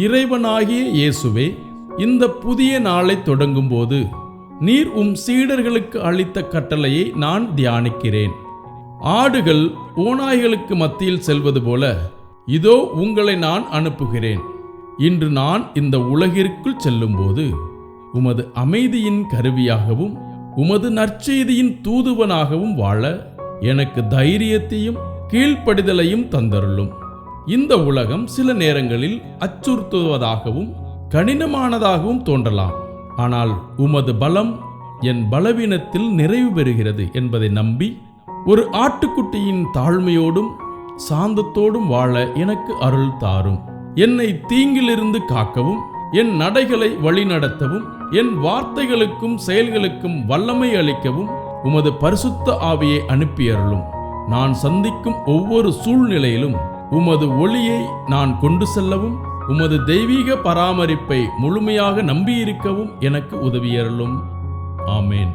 இறைவனாகிய இயேசுவே இந்த புதிய நாளை தொடங்கும்போது நீர் உம் சீடர்களுக்கு அளித்த கட்டளையை நான் தியானிக்கிறேன். ஆடுகள் ஓநாய்களுக்கு மத்தியில் செல்வது போல இதோ உங்களை நான் அனுப்புகிறேன். இன்று நான் இந்த உலகிற்குள் செல்லும்போது உமது அமைதியின் கருவியாகவும் உமது நற்செய்தியின் தூதுவனாகவும் வாழ எனக்கு தைரியத்தையும் கீழ்ப்படிதலையும் தந்தருளும். இந்த உலகம் சில நேரங்களில் அச்சுறுத்துவதாகவும் கடினமானதாகவும் தோன்றலாம். ஆனால் உமது பலம் என் பலவீனத்தில் நிறைவு பெறுகிறது என்பதை நம்பி ஒரு ஆட்டுக்குட்டியின் தாழ்மையோடும் சாந்தத்தோடும் வாழ எனக்கு அருள் தாரும். என்னை தீங்கிலிருந்து காக்கவும் என் நடைகளை வழிநடத்தவும் என் வார்த்தைகளுக்கும் செயல்களுக்கும் வல்லமை அளிக்கவும் உமது பரிசுத்த ஆவியை அனுப்பியருளும். நான் சந்திக்கும் ஒவ்வொரு சூழ்நிலையிலும் உமது ஒளியை நான் கொண்டு செல்லவும் உமது தெய்வீக பராமரிப்பை முழுமையாக நம்பியிருக்கவும் எனக்கு உதவியருளும். ஆமேன்.